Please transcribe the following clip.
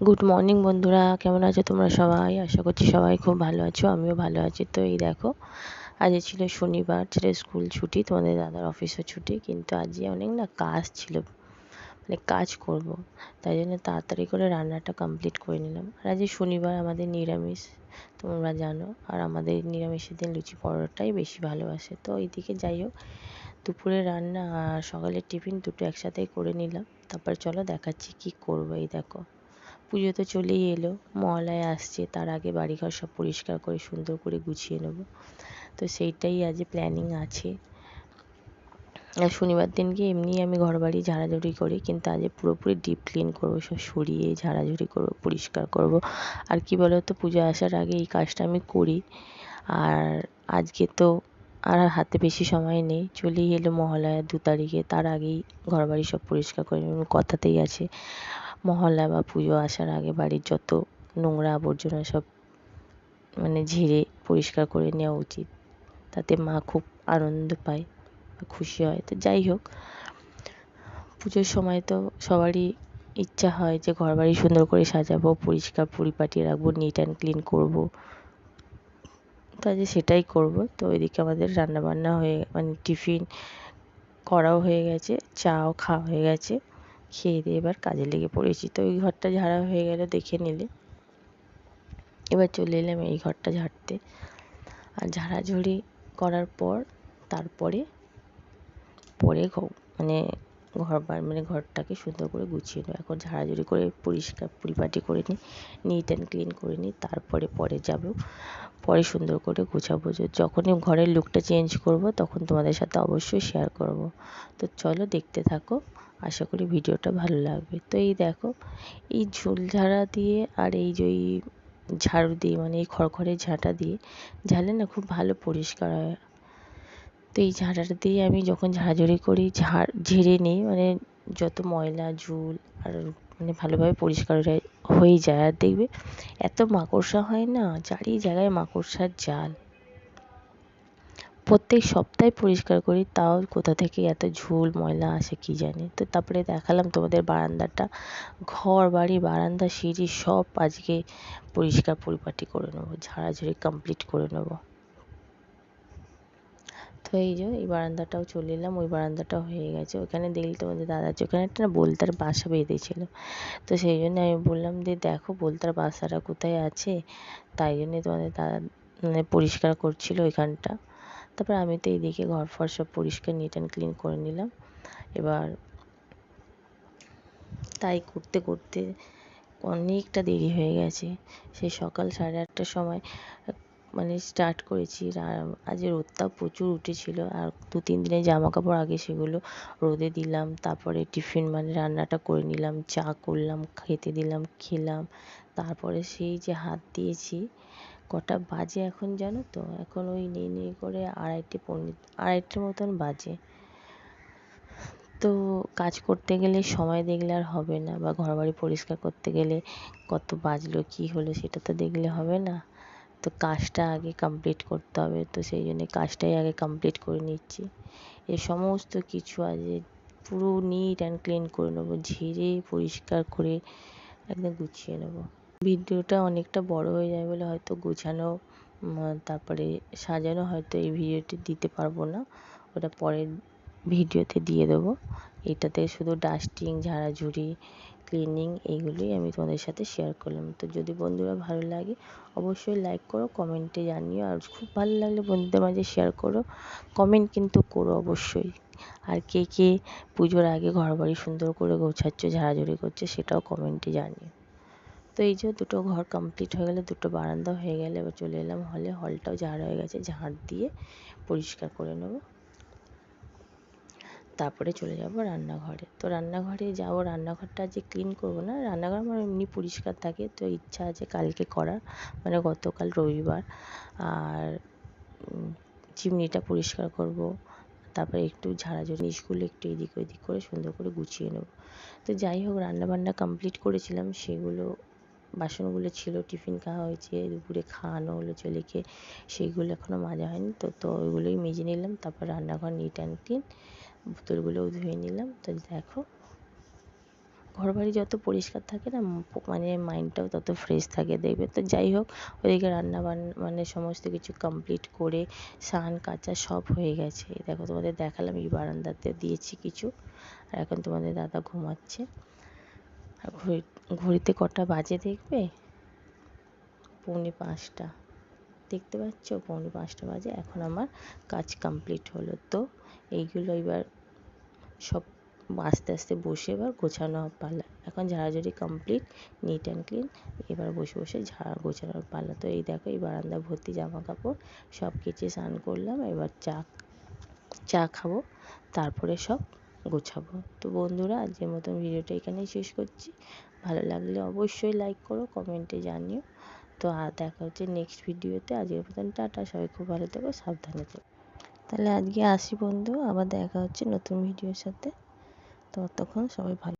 Good morning বন্ধুরা। কেমন আছো তোমরা সবাই? আশা করছি সবাই খুব ভালো আছো, আমিও ভালো আছি। তো এই দেখো আজ ছিল শনিবার, ছেলে স্কুল ছুটি, তোমাদের দাদার অফিসও ছুটি, কিন্তু আজকে অনেক না কাজ ছিল মানে কাজ করব। তাই জন্য তাড়াতাড়ি করে রান্নাটা কমপ্লিট করে নিলাম। আর আজকে শনিবার আমাদের নিরামিষ, তোমরা জানো, আর আমাদের নিরামিষের দিন লুচি পরোটাই বেশি ভালোবাসে। তো এইদিকে যাই হোক, দুপুরে রান্না আর সকালের টিফিন দুটো একসাথেই করে নিলাম। তারপর চলো দেখাচ্ছি কি করব এই দেখো। পুজো তো চলেই এলো। মহালয় আসছে, তার আগে বাড়িঘর সব পরিষ্কার করে, সুন্দর করে গুছিয়ে নেব। তো সেইটাই আজ প্ল্যানিং আছে। আর শনিবার দিনকে এমনি আমি ঘর বাড়ি ঝাড়াঝুড়ি করি, কিন্তু আজ পুরোপুরি ডিপ ক্লিন করব, সব সরিয়ে ঝাড়াঝুড়ি করব, পরিষ্কার করব। আর কি তো পুজো আসার আগে এই কাজটা আমি করি। আর আজকে তো আর হাতে বেশি সময় নেই, চলেই এলো মহালয়া দু তারিখে, তার আগেই ঘর বাড়ি সব পরিষ্কার করে কথাতেই আছে। মহল্লা বা পুজো আসার আগে বাড়ির যত নোংরা আবর্জনা সব মানে ঝেড়ে পরিষ্কার করে নেওয়া উচিত। তাতে মা খুব আনন্দ পায় খুশি হয়। তো যাই হোক, পুজোর সময় তো সবারই ইচ্ছা হয় যে ঘর বাড়ি সুন্দর করে সাজাবো, পরিষ্কার পরিপাটি রাখব নিট অ্যান্ড ক্লিন করব। তো আজ সেটাই করব। তো ওইদিকে আমাদের রান্নাবান্না হয়ে মানে টিফিন করাও হয়ে গেছে, চাও খাওয়া হয়ে গেছে। খেয়ে দিয়ে এবার কাজে লেগে পড়েছি। তো ওই ঘরটা ঝাড়া হয়ে গেল, দেখে নিলে। এবার চলে এলাম এই ঘরটা ঝাড়তে। আর ঝাড়াঝুড়ি করার পর তারপরে, পরে মানে ঘর মানে ঘরটাকে সুন্দর করে গুছিয়ে নেব। এখন ঝাড়াঝুড়ি করে পরিষ্কার পরিপাটি করে নিই নিট অ্যান্ড ক্লিন করে নিই, তারপরে পরে যাব। পরে সুন্দর করে গোছাবো। যখনই ঘরের লুকটা চেঞ্জ করব, তখন তোমাদের সাথে অবশ্যই শেয়ার করব। তো চলো দেখতে থাকো। আশা করি ভিডিওটা ভালো লাগবে। তো এই দেখো, এই ঝোল ঝাড়া দিয়ে আর এই যে ওই ঝাড়ু দিয়ে মানে এই খড়খড়ে ঝাঁটা দিয়ে ঝাড়লে না খুব ভালো পরিষ্কার হয়। তো এই ঝাঁটাটা দিয়ে আমি যখন ঝাড়াঝাড়ি করি, ঝাড়, ঝেড়ে নিই মানে যত ময়লা, ঝুল আর মানে ভালোভাবে পরিষ্কার হয়ে যায় আর দেখবে এত মাকড়সা হয় না চারি জায়গায় মাকড়সার জাল। প্রত্যেক সপ্তাহে পরিষ্কার করি, তাও কোথা থেকে এত ঝুল, ময়লা আসে কী জানি। তো তারপরে দেখালাম তোমাদের বারান্দাটা ঘর বাড়ি বারান্দা, সিঁড়ি সব আজকে পরিষ্কার পরিপাটি করে নেব, ঝাড়াঝুড়ি কমপ্লিট করে নেব। তো এই যে, এই বারান্দাটাও চলে এলাম, ওই বারান্দাটাও হয়ে গেছে। ওখানে দেখলে তোমাদের দাদা দাদার ওখানে একটা না বলতার বাসা বেঁধেছিল। তো সেই জন্য আমি বললাম যে, দেখো বলতার বাসাটা কোথায় আছে? তাই জন্যে তোমাদের দাদা মানে পরিষ্কার করছিল ওইখানটা। তারপর আমি তো এইদিকে ঘর ফর সব পরিষ্কার নিট অ্যান্ড ক্লিন করে নিলাম। এবার তাই করতে করতে অনেকটা দেরি হয়ে গেছে। সেই সকাল সাড়ে আটটার সময় মানে স্টার্ট করেছি। আজ রোদটা প্রচুর উঠেছিল। আর দু, তিন দিনের জামা কাপড় আগে সেগুলো রোদে দিলাম। তারপরে টিফিন মানে রান্নাটা করে নিলাম। চা করলাম, খেতে দিলাম, খেলাম। তারপরে সেই যে হাত দিয়েছি কটা বাজে এখন জানো তো? এখন ওই নেই নেই করে আড়াইটে পৌনে, আড়াইটের মতন বাজে। তো কাজ করতে গেলে সময় দেখলে আর হবে না বা ঘর বাড়ি পরিষ্কার করতে গেলে কত বাজলো, কী হলো সেটা তো দেখলে হবে না। তো কাজটা আগে কমপ্লিট করতে হবে, তো সেই জন্যে কাজটাই আগে কমপ্লিট করে নিচ্ছি। এ সমস্ত কিছু আজকে পুরো নিট অ্যান্ড ক্লিন করে নেব, ঝেড়ে পরিষ্কার করে একদম গুছিয়ে নেব। ভিডিওটা অনেকটা বড় হয়ে যায় বলে হয়তো গোছানো তারপরে সাজানো হয়তো এই ভিডিওটি দিতে পারব না। ওটা পরের ভিডিওতে দিয়ে দেবো। এটাতে শুধু ডাস্টিং ঝাড়াঝুড়ি ক্লিনিং এইগুলোই আমি তোমাদের সাথে শেয়ার করলাম। তো যদি বন্ধুরা ভালো লাগে, অবশ্যই লাইক করো কমেন্টে জানিও। আর খুব ভালো লাগলে বন্ধুদের মাঝে শেয়ার করো কমেন্ট কিন্তু করো অবশ্যই। আর কে কে পুজোর আগে ঘর বাড়ি সুন্দর করে গোছাচ্ছ, ঝাড়াঝুড়ি করছে, সেটাও কমেন্টে জানিও। তো এই যে দুটো ঘর কমপ্লিট হয়ে গেলে, দুটো বারান্দা হয়ে গেলে, এবার চলে এলাম হলে হলটাও ঝাড় হয়ে গেছে, ঝাড় দিয়ে পরিষ্কার করে নেব। তারপরে চলে যাব রান্নাঘরে। তো রান্নাঘরে যাব, রান্নাঘরটা যে ক্লিন করব না, রান্নাঘর আমার এমনি পরিষ্কার থাকে, তো ইচ্ছা আছে কালকে করার। মানে গতকাল রবিবার। আর চিমনিটা পরিষ্কার করব, তারপরে একটু ঝাড়াঝাড়ি জিনিসগুলো একটু এদিক ওদিক করে সুন্দর করে গুছিয়ে নেব। তো যাই হোক, রান্নাবান্না কমপ্লিট করেছিলাম, সেগুলো বাসনগুলো ছিল, টিফিন খাওয়া হয়েছে, দুপুরে খাওয়ানো হলো ছেলেকে, সেইগুলো এখনও মাজা হয়নি, তো তো ওইগুলোই মেজে নিলাম, তারপর রান্নাঘর নিট অ্যান্ড ক্লিন বোতলগুলোও ধুয়ে নিলাম, তো দেখো। ঘর বাড়ি যত পরিষ্কার থাকে না মানে মাইন্ডটাও তত ফ্রেশ থাকে, দেখবে? তো যাই হোক, ওইদিকে রান্না বান্না মানে সমস্ত কিছু কমপ্লিট করে, স্নান, কাচা সব হয়ে গেছে। দেখো তোমাদের দেখালাম, এই বারান্দাতে দিয়েছি কিছু, আর এখন তোমাদের দাদা ঘুমাচ্ছে। ঘড়িতে কটা বাজে দেখবে? পৌনে পাঁচটা। দেখতে পাচ্ছ? পৌনে পাঁচটা বাজে। এখন আমার কাজ কমপ্লিট হলো। তো এইগুলো এবার সব আস্তে আস্তে বসে এবার গোছানো পালা। এখন ঝাড়াঝাড়ি কমপ্লিট নিট অ্যান্ড ক্লিন এবার বসে বসে ঝাড়া গোছানোর পালা। তো এই দেখো, এই বারান্দা ভর্তি জামা কাপড় সব কেচে স্নান করলাম। এবার চা চা খাব। তারপরে সব গোছাবো। তো বন্ধুরা আজকের মতন ভিডিওটা এখানেই শেষ করছি। ভালো লাগলে অবশ্যই লাইক করো কমেন্টে জানিও। তো আর দেখা হচ্ছে নেক্সট ভিডিওতে আজকের মতন টাটা, সবাই খুব ভালো থেকো, সাবধানে থেকো। তাহলে আজকে আসি বন্ধু, আবার দেখা হচ্ছে নতুন ভিডিওর সাথে। ততক্ষণ সবাই ভালো